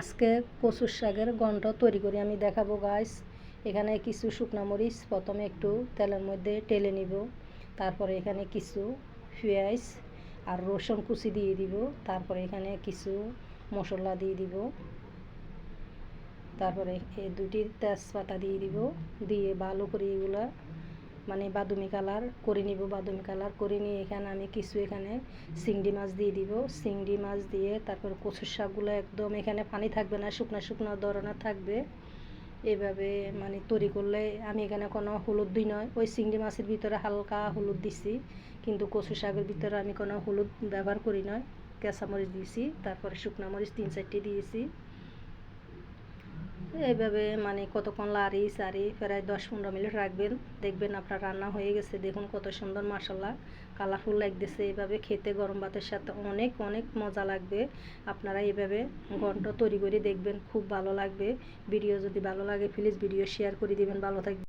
আজকে কচুর শাকের গন্ধ তৈরি করে, আমি দেখাবো গাইস এখানে কিছু শুকনা মরিচ, প্রথমে একটু তেলের মধ্যে টেলে নিব, তারপরে এখানে কিছু পেঁয়াজ আর রসুন কুচি দিয়ে দিব, তারপরে এখানে কিছু মশলা দিয়ে দিব। তারপরে এই দুটি তেজপাতা দিয়ে দিব, দিয়ে ভালো করে এগুলা মানে বাদুমি কালার করে নিব, বাদুমি কালার করে নিয়ে এখানে আমি কিছু এখানে চিংড়ি মাছ দিয়ে দিব। চিংড়ি মাছ দিয়ে তারপর কচুর শাকগুলো একদম এখানে পানি থাকবে না, শুকনো শুকনো ধরনের থাকবে। এভাবে মানে তৈরি করলে আমি এখানে কোনো হলুদ দিই নয় ওই চিংড়ি মাছের ভিতরে হালকা হলুদ দিছি, কিন্তু কচু শাকের ভিতরে আমি কোনো হলুদ ব্যবহার করি নয় কেঁচা মরিচ দিয়েছি তারপরে শুকনো মরিচ তিন চারটে দিয়েছি। এইভাবে মানে কতক্ষণ লাড়ি সারি প্রায় দশ পনেরো মিনিট রাখবেন। দেখবেন আপনার রান্না হয়ে গেছে। দেখুন কত সুন্দর মশলা কালারফুল লাগতেছে। এইভাবে খেতে গরম ভাতের সাথে অনেক অনেক মজা লাগবে। আপনারা এইভাবে ঘন্ট তৈরি করে দেখবেন। খুব ভালো লাগবে। ভিডিও যদি ভালো লাগে প্লিজ ভিডিও শেয়ার করে দিবেন। ভালো থাকবে